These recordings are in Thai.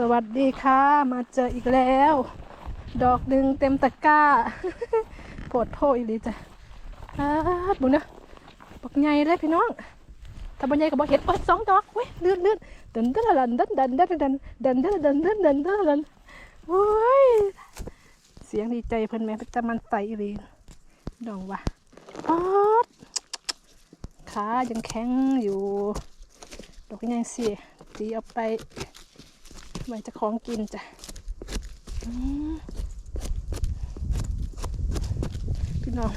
สวัสดีค่ะ มาเจออีกแล้ว ดอกหนึ่งเต็มตะกร้าโผดโพอีหลีจ้ะอาบุญนะบักใหญ่เลยพี่น้องถ้าบักใหญ่กับบักเห็ดโอ้ยสองดอกเว้ยเลื่อนเลื่อนดันดันดันดันดันดันดันดันดันดันดันดันดันดันโอ้ยเสียงดีใจเพิ่นแม่จะมันใสอีหลีดองว่ะออดขายังแข็งอยู่ ดอกใหญ่สิตีเอาไป ไว้จะของกินจ้ะพี่น้อง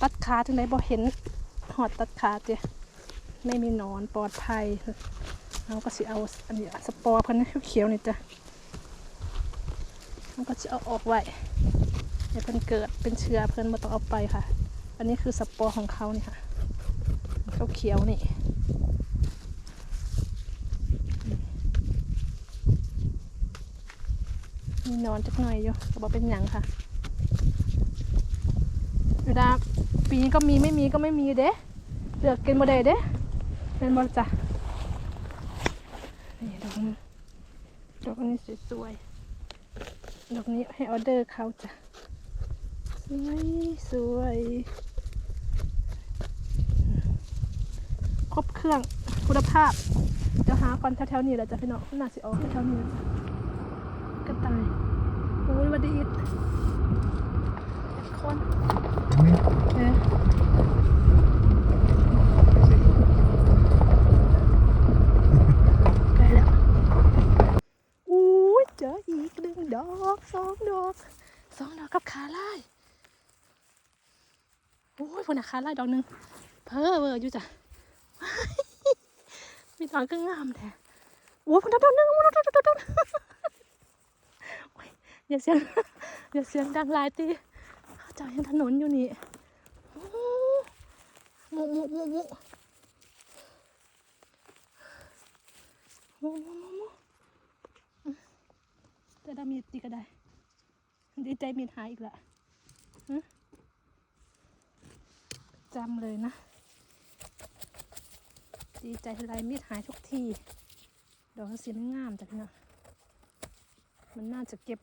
ตัดขาถึงไหนบ่เห็นหอดตัดขาเจ้ะไม่มีนอนปลอดภัยเราก็สิเอาอันนี้สปอร์เพิ่นนะเขียวนี่จ้ะเราก็จะเอาออกไว้ให้เพิ่นเกิดเป็นเชื้อเพิ่นบ่ต้องเอาไปค่ะ อันนี้คือสปอร์ของเขานี่ค่ะเขาเขียวนี่ มีนอนจักหน่อยอยู่ก็บอกเป็นหยังค่ะ เวลาปีนี้ก็มีไม่มีก็ไม่มีเด้เลือกกินบ่ได้เด้เป็นบอลจ้ะนี่ดอกนี้ดอกนี้สวยๆดอกนี้ให้ออเดอร์เขาจ้ะสวยสวยครบเครื่องคุณภาพ เดี๋ยวหาก่อนแถวๆนี้แหละจ้ะพี่น้องน่าสิออกแถวๆนี้จ้ะ ต่ายโอ้ยวันดีดคนเออใกล้แล้วอู้ยเจออีกหนึ่งดอกสองดอกสองดอกกับขาลายโอ้ยพวกน่ะขาลายดอกหนึ่งเพ้อเวอร์อยู่จ้ะมีดอกก็งามแท้โอ้ยพวกนั้นดอกหนึ่งโอ้ยดอกดอกดอกดอก อย่าเสียงอย่าเสียงดังหลายตีเขาเจายังถนนอยู่นี่หมุหมุหมุหมุหมุหมุมุหมุอืมแต่ดามีดตีก็ได้ดีใจมีดหายอีกละจำเลยนะ ดีใจทีไรมีดหายทุกทีดอกสีงามจ้ะพี่น้อง มันน่าจะเก็บ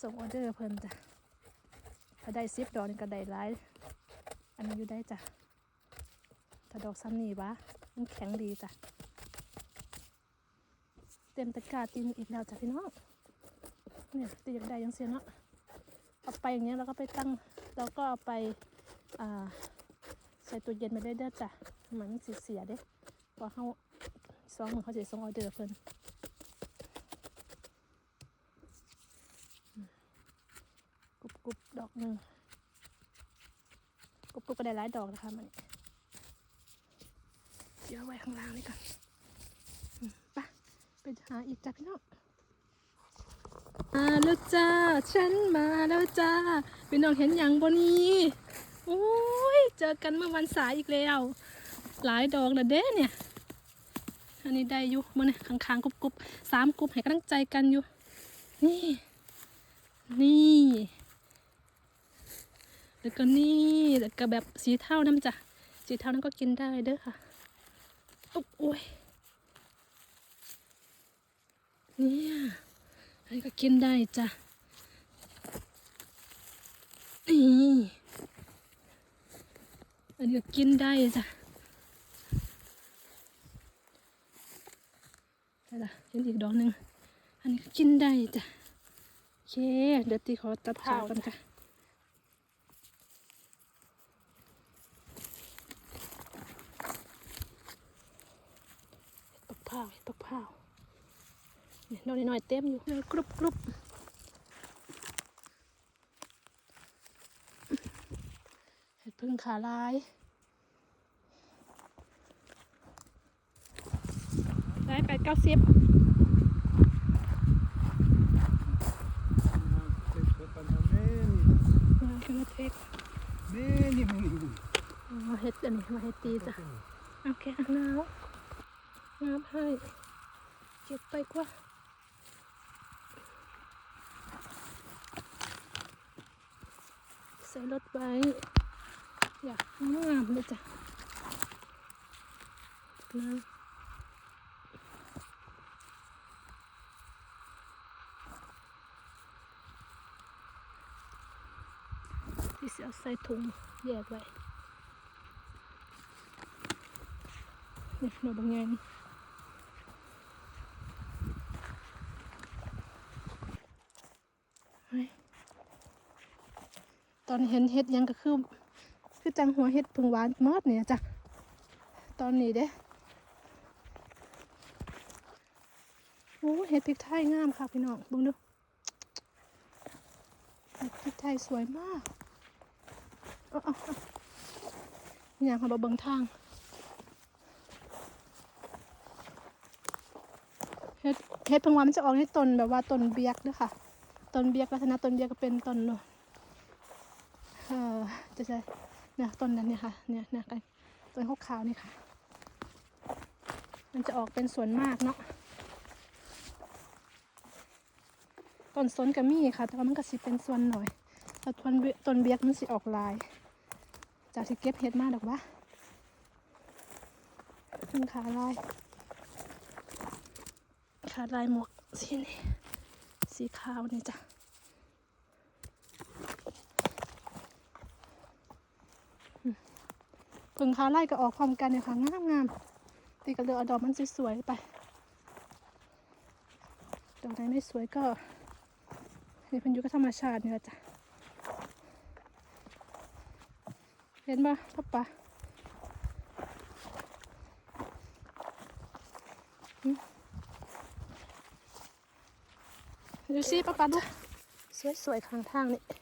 ส่งออเดอร์เพิ่นจ้ะถ้าได้ซิปดอกนี่ก็ได้หลาย อันนี้อยู่ได้จ้ะถ้าดอกซ้ำนี่วะมันแข็งดีจ้ะ เต็มตะกร้าตีนอีกแล้วจ้ะพี่น้องเนี่ยตีอยากได้ยังเสียเนาะเอาไปอย่างเงี้ยแล้วก็ไปตั้งแล้วก็เอาไปอ่าใส่ตู้เย็นไปได้เด้อจ้ะมือนสิเสียเด้พราะเขาสองมือเขาจะส่งออเดอร์เพิ่น กรุบกรุบ ดอกหนึ่งกรุบกรุบก็ได้หลายดอกนะคะมันเดี๋ยวเอาไว้ข้างล่างนี่ก่อนอืมไปไปหาอีกจ้ะพี่น้องมาแล้วจ้า ฉันมาแล้วจ้า พี่น้องเห็นอย่างบนนี้โอ้ย เจอกันเมื่อวันสายอีกแล้ว หลายดอกแล้วเด้เนี่ย อันนี้ได้อยู่มันเนี่ยค้างๆกรุบกรุบสามกรุบให้กำลังใจกันอยู่ นี่ นี่ แล้วก็นี่แล้วก็แบบสีเทาน้ำจ้ะสีเทานั้นก็กินได้เด้อค่ะอุ๊บโอ้ยเนี่ยอันนี้ก็กินได้จ้ะนี่อันนี้ก็กินได้จ้ะได้ละเห็นอีกดอกหนึ่งอันนี้ก็กินได้จ้ะโอเคเดี๋ยวตีขอตัดขากันจ้ะ ตกผ้าวตกผ้าวเนี่ย ดอกน้อยๆเต็มอยู่เออกรุบกรุบเห็ดพึ่งขาลายได้แปดเก้าสิบมากันมาเทคมาเห็ดอันนี้มาเห็ดตีจ้ะโอเคอะน้ำน้ำให้เก็บไปกว่า รถไปอยากงามเลยจ้ะนะที่เสียใส่ถุงแยกไว้เนี่ยเราบางอย่าง อนเห็นเห็ดยังก็คือ คือจังหัวเห็ดผึ่งหวานเมดเนี่ยจ้ะตอนนี้เด้โอ้เห็ดพริกไทยงามค่ะพี่น้องบิ่งดูเห็ดพริกไทยสวยมากอาเอออย่างค่ะบเบิงทางเห็ดเห็ดผึ่งหวานมันจะออกในต้นแบบว่าต้นเบียกเด้วยค่ะต้นเบียกลักษณะต้นเบียกก็เป็นต้นเนอะ เออจะใช่เนี่ยต้นนั้นเนี่ยค่ะเนี่ยเนี่ยกันต้นขาวๆนี่ค่ะ มันจะออกเป็นส่วนมากเนาะต้นสนก็มีค่ะ แต่ว่ามันก็สิเป็นส่วนหน่อยแต่ต้นเบียต้นเบียกมันสิออกลาย จากที่เก็บเห็ดมาดอกว่าขึ้นขาลายขาลายหมวกสีนี่สีขาวนี่จ้ะ งขาไล่ก็ออกพร้อมกันเนี่ยค่ะงามงามๆตีกระเลืออดอกมันสวยๆไปดอกไหนไม่สวยก็นี่พันยุก็ธรรมชาติเนี่ยจ้ะเห็นปะพ่อปะดูสิป้าปะดูสวยๆข้างทางนี่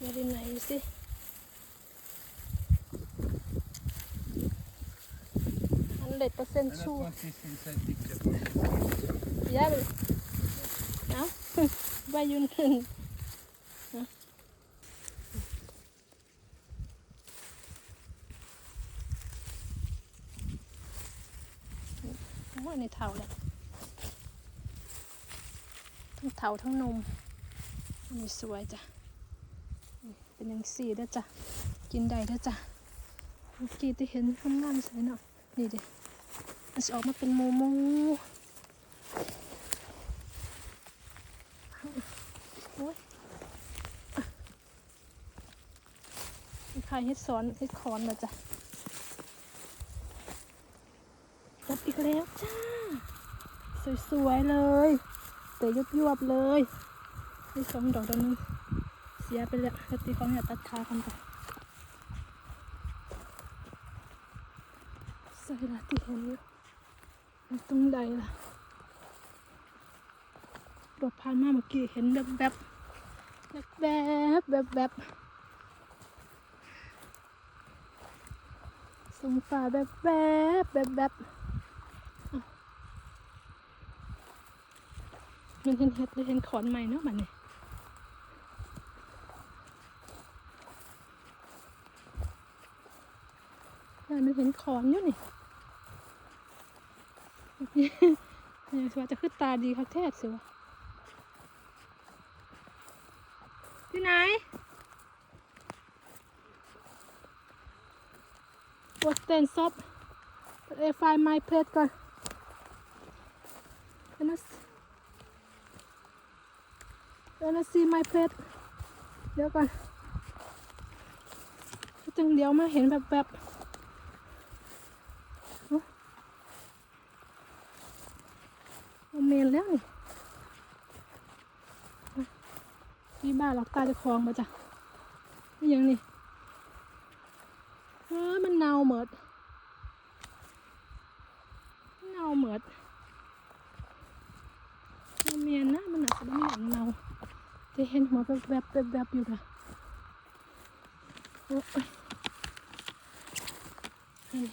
Dari na yun si. Hundred percent And that's sure. what this inside picture. Yeah, but now, why you n- Hả? Đúng rồi, này thảo đấy. ทั้งเถาทั้งนมอันนี้สวยจ้ะ เป็นยังสี่เด้อจ้ะกินได้เด้อจ้ะเมื่อกี้ที่เห็นงามๆใส่เนาะนี่เด้มันจะออกมาเป็นโมโมโอ้ยใครเฮ็ดสอนเฮ็ดคอนมาจ้ะกบอีกแล้วจ้า สวยๆเลยเตะยุบๆเลยนี่สองดอกตรงนึง สียไปแล้วแล้วตีเขาเนี่ยตัดขากันไปใส่ละที่เห็นอยู่มันตรงใดล่ะรถผ่านมาเมื่อกี้เห็นแบบแบบแบบแบบแบบแบบสงฟ้าแบบแบบแบบแบบอ้าวเห็นเห็นเห็ดหรือเห็นขอนใหม่เนาะบันี้นั่นมั เห็นขอนอยู่นี่เนี่ยสว่าจะขึ้นตาดีครับแท้สิวะที่ไหนวอสเตนซอบเอฟไฟไมเพจก่อนเอ็นสเอ็นซีไมเพจเดี๋ยวก่อนจึงเดี๋ยวมาเห็นแบบแบบๆ เอาเมน แล้วนี่นี่บ้านเราตาจะคลองมาจ้ะนี่ยังนี่เออมันเน่าเหมิดเน่าเหมิดเอาเมนนะมันอาจจะไม่อย่างเน่าจะเห็นหัวแบบแบบแบบแบบอยู่นะโอ้ยนี่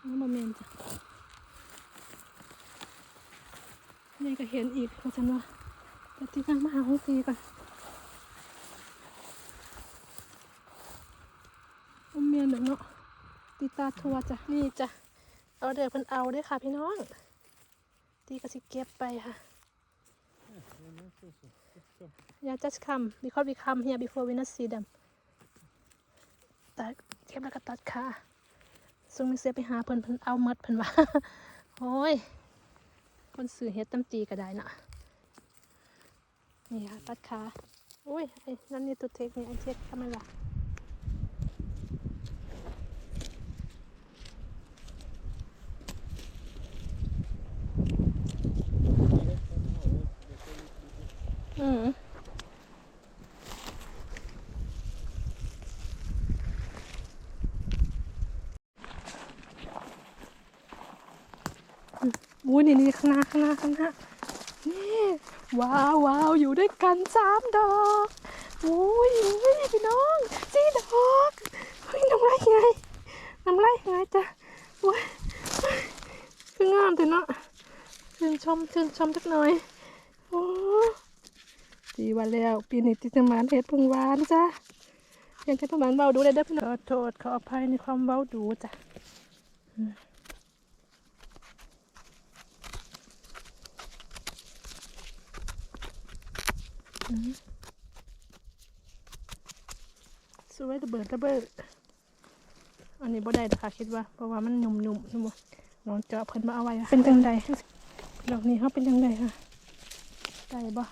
มันี่มาเมนจ้ะ นี่ก็เห็นอีกเพราะฉันว่าแต่ที่นั่งมาหาห้องตีก่อนเอาเมียนเนาะตีตาทัวจ้ะนี่จ้ะเอาเดี๋ยวเพิ่นเอาด้วยค่ะพี่น้องตีก็สิเก็บไปค่ะอย่า just come because we come here before we not see them ตัดเก็บแล้วก็ตัดขาส่งมิเซไปหาเพิ่นเพิ่นเอาหมดเพิ่นว่า โอ้ย คนสื่อเฮ็ดตั้มจีก็ได้นะนี่ค่ะตัดขาอุ้ยไอ้นั่นนี่ตัวเทคนี่ไอเทคทำไมล่ะอืมอุ้ยนี่นี่ข้างหน้า ข้างหน้านี่ว้าวว้าวอยู่ด้วยกันสามดอกโอ้ยโอ้ยพี่น้องสี่ดอกเฮ้ยน้ำลายไงน้ำลายไงจ้ะโอ้ยคืองามแต่เนาะชื่นชมชื่นชมจักหน่อยโอ้ดีวันแล้วปีนี้ติดมานเห็ดพึ่งหวานจ้ะยังจะต้องมันเบาดูได้เด้อพี่น้องขอโทษขออภัยในความเบาดูจ้ะ สวยระเบิดระเบิดอันนี้บ่ได้นะคะคิดว่า เพราะว่ามันหนุ่มๆนุ่มนุ่มลองเจาะเพิ่นมาเอาไว้อะเป็นจังใดดอกนี้เขาเป็นจังใดค่ะได้บ่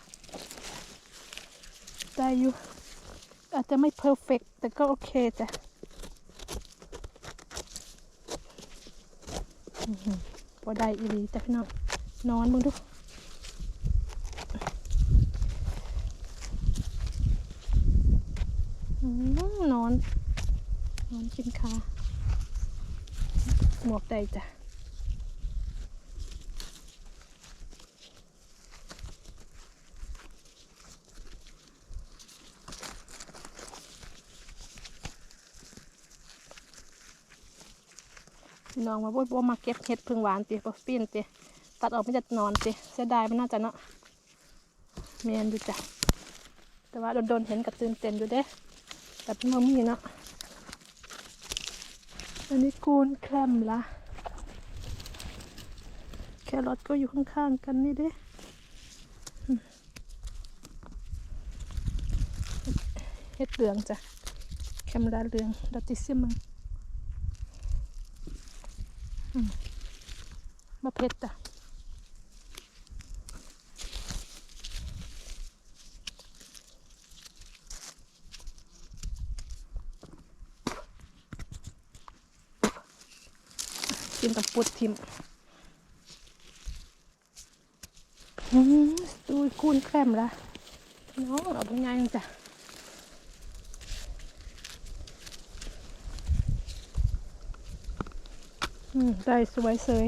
ได้อยู่ อาจจะไม่เพอร์เฟกแต่ก็โอเคจ้ะอื้อหือบ่ได้อีหลีจ้ะพี่น้องนอนมึงดู อืมนอน นอน กินขาหมวกใดจ้ะน้องมาบ่บ่มาเก็บเห็ดพึ่งหวานติบ่ปีนติตัดออกไม่จะนอนติเสียดายมันน่าจะเนาะแมนอยู่จ้ะแต่ว่าโดนๆเห็นกับตื่นเต้นอยู่เด้แต่เป็นมมีเนาะ อันนี้กูนแคลมละแครอทก็อยู่ข้างๆกันนี่เด้เฮ็ดเหลืองจ้ะ แคมราเหลืองดัตติซิมังมมะเพ็ดจ้ะ กินกับปุดทิมอืมดูคูนแครมละน้องเอาเป็นไงจ้ะอืมได้สวยเสย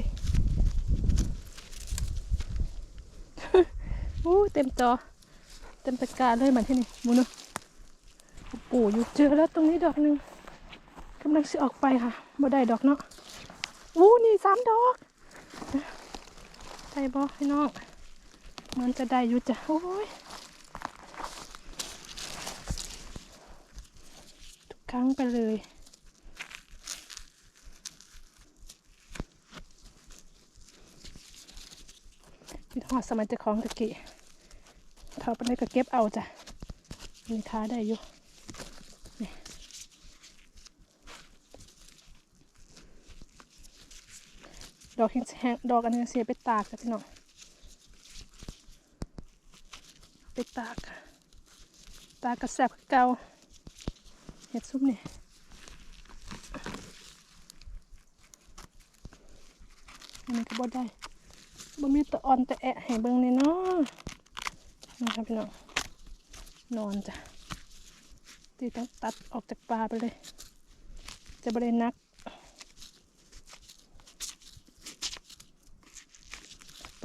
โอ้เต็มจอ เต็มตะการเลยเหมือนที่นี่มูนอะปู่อยู่เจอแล้วตรงนี้ดอกหนึ่งกำลังสิออกไปค่ะบ่ได้ดอกเนาะ อู้นี่สามดอกได้บอพี่น้อง มันจะได้อยู่จ้ะ โอ้ย ทุกครั้งไปเลยพี่ทอดสมัยจะของตะกี้เท่าไปได้ก็เก็บเอาจ้ะมีค้าได้อยู่ ดอกแห้งดอกอันนี้เสียไปตากจ้ะพี่น้องไปตากตากกระแสบเก่าเห็ดซุปนี่อันนี้ก็บ่ได้บ่มีตะอ่อนแตะแอะให้เบิ่งเลยเนาะนะครับพี่น้องนอนจ้ะตีต้องตัดออกจากปลาไปเลย จะบ่ได้นัก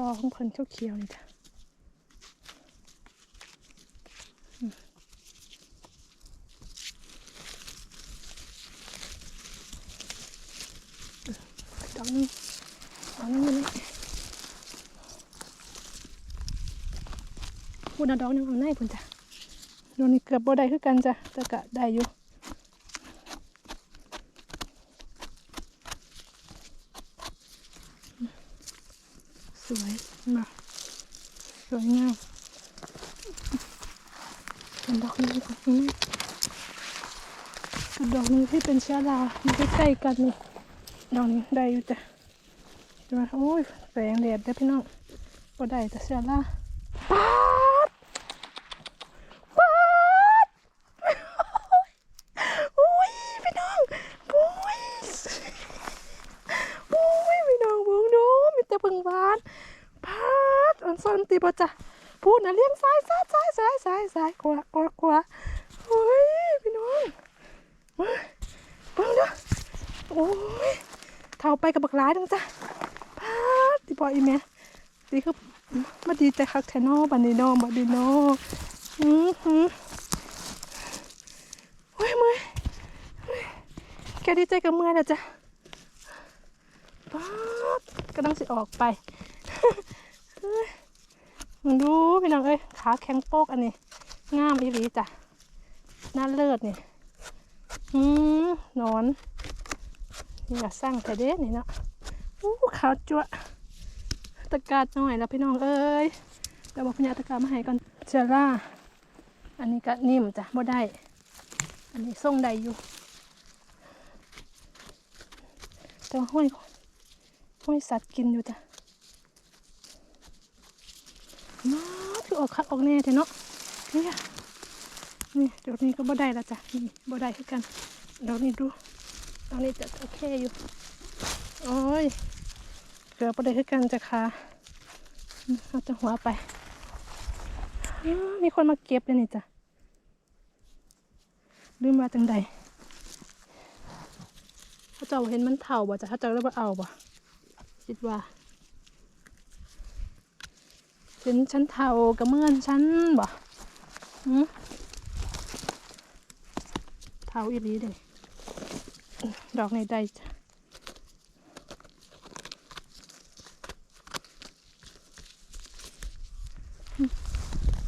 อของเพิ่นเขียวๆนี่จ้ะอืมดอกนี้ดอกนี้อยู่นี่พูดนะดอกหนึงเอาไหนพุ่นจ้ะโดอกนี้เกือบบ่ได้คือกันจ้ะแต่ก็ได้อยู่สวยมาส วยงามเป็นดอกนี้ดอกนี้กับดอกนึงที่เป็นเชื้อราอยู่ใกล้ๆกันนี่ดอกนี้ได้อยู่จ้ะใช่ไหมโอ้ยแสงแดดได้อพี่น้องก็ได้แต่เสียละป๊าดป๊าดโอ้ยพี่น้องโอ้ยโอ้ยพี่น้องเบิ่งดูมีแต่เบิ่งหวานป๊าดอันซ่อนตี บ่จ้ะพูดนะเลี้ยงซ้ายซ้ายซ้ายซ้ายซ้ายซ้ายขวาขวาขวาโอ้ยพี่น้องเบิ่งเบ่งด้อโอ้ยเท่าไปกับบักหลายจังจ้ะป๊าดตีบ่อีแม่ดีคือมาดีใจคักแทนอบันดีโนบันดีโนออือหือโอ้ยเมื่อยเฮ้ยแกดีใจกับเมื่อยแล้วจ้ะป๊าดก็ต้องสิออกไปเฮ้ย มึงดูพี่น้องเอ้ยขาแข็งโป๊กอันนี้งามอีหลีจ้ะน้าเลิศนี่อืมนอนนี่อย่าสร้างแต่เด็นี่เนาะอู้ขาวจั่วตะกร้าหน่อยแล้วพี่น้องเอ้ยเดี๋ยวบอกพญาตะกร้ามาให้ก่อนเชอร่าอันนี้ก็นิ่มจ้ะบ่ได้ อันนี้ส่งได้อยู่แต่ว่าห้อยห้อยสัตว์กินอยู่จ้ะมา คือออกคักออกแน่เถอะเนาะเนี่ยนี่ดี๋ยวนี้ก็บ่ได้แล้วจ้ะนี่บ่ได้คือกันดี๋ยวนี้ดูตอนนี้จะโอเคอยู่โอ้ยเกือบประเดี๋ยวคือกันจ้ะค่ะเอาจะหัวไปมีคนมาเก็บเลยนี่จ้ะลืมมาจังใดเขาเจ้าเห็นมันเถ่าบ่จ้ะเขาเจ้าเรียกว่าเอาบ่คิดว่า เห็นฉันเถ่ากับเมื่อนฉันบ่เถ่าอีหลีเด้ดอกในใดจ้ะ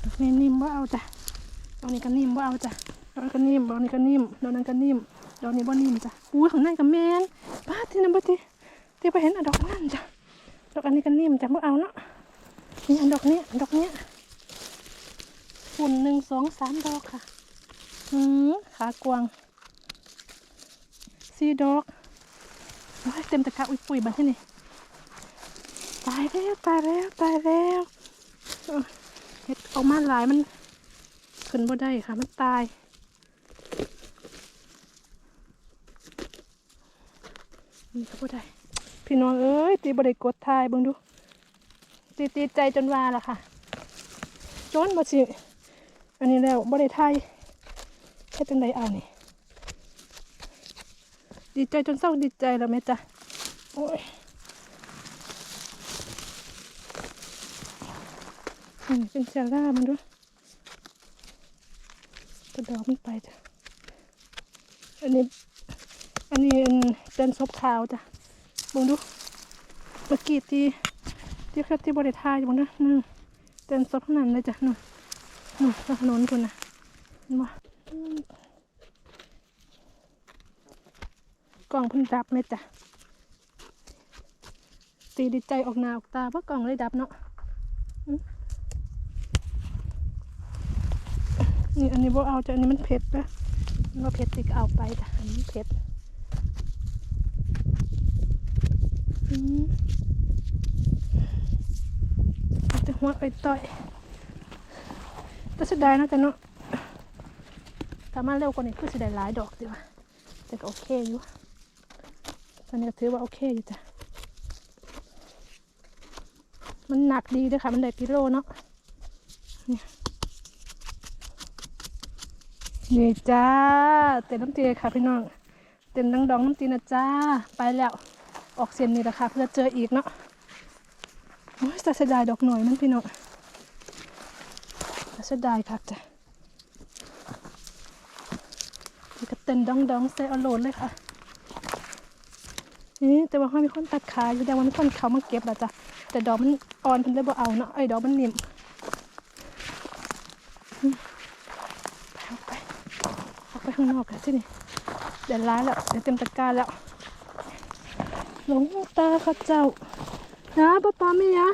ดอกนี้นิ่มว่าเอาจ้ะดอกนี้ก็นิ่มว่าเอาจ้ะดอกนี้ก็นิ่มดอกนี้ก็นิ่มดอกนั้นก็นิ่มดอกนี้บ่นิ่มจ้ะอุ้ยข้างในก็แมนป้าที่นั่นบ่ที่ที่ไปเห็นอะดอกนั่นจ้ะดอกอันนี้ก็นิ่มจ้ะบ่เอาเนาะ นี่อันดอกเนี้ยดอกเนี้ยฝุ่นหนึ่งสองสามดอกค่ะอืมขากวางสี่ดอกโอ้ยเต็มตะกร้าอุ้ยปุ๋ยบันที่นี่ตายแล้วตายแล้วตายแล้วเห็ดออกมาหลายมันขึ้นบ่ได้ค่ะ มันตายนี่ก็บ่ได้พี่น้องเอ้ยตีบ่ได้กดทายเบิ่งดู ตีตีใจจนว่าละค่ะจนบ่สิอันนี้แล้วบ่ได้ทยแค่จังไดเอานี่ดีใจจนเศร้าดีใจแล้วแม่จ้ะโอ้ยอืมเป็นเซล่ามันด้วยกระดอกมันไปจ้ะอันนี้ อันนี้เป็นเต้นซบขาวจ้ะมองดูเมื่อกี้ที่ ที่เขาที่บริทายอยู่บนนั้นนึงเต้นซบเท่านั้นเลยจ้ะนู่นนู่นถนนคุณนะเห็นบ่อืมกล่องเพิ่นดับไหมจ้ะตีดีใจออกหน้าออกตาเพราะกล่องเลยดับเนาะนี่อันนี้บ่เอาจ้ะอันนี้มันเผ็ดนะว่าเผ็ดติกเอาไปจ้ะอันนี้เผ็ดอืมเอาแต่ หัวไปต่อยแต่สียดายเนาะจ้ะเนาะถ้ามาเร็วกว่านี้คือเสียดายหลายดอกดีว่ะแต่ก็โอเคอยู่ ตอนนี้ก็ถือว่าโอเคอยู่จ้ะ มันหนักดีด้วยค่ะ มันได้กิโลเนาะนี่จ้า เต้นน้ำตีค่ะพี่น้อง เต้นดังดองน้ำตีนะจ้า ไปแล้ว ออกเส้นนี่แหละค่ะเพื่อเจออีกเนาะ อ้ยแต่เสียดายดอกหน่อยมันพี่น้องแต่เสียดายค่ะจ้ะนี่ก็เต้นดองดองใส่อโลดเลยค่ะนี่แต่ว่าเขามีคนตัดขายอยู่แต่ว่ามีคนเขามาเก็บแล้วจ้ะแต่ดอกมันอ่อนเพิ่นเลยบ่เอาเนาะไอ้ดอกมันนิ่มออกไปออกไปข้างนอกกันที่นี่เดี๋ยวร้ายแล้วเดี๋ยวเต็มตะกร้าแล้วหลงตาข้าเจ้านะป้าป้าไม่ยะ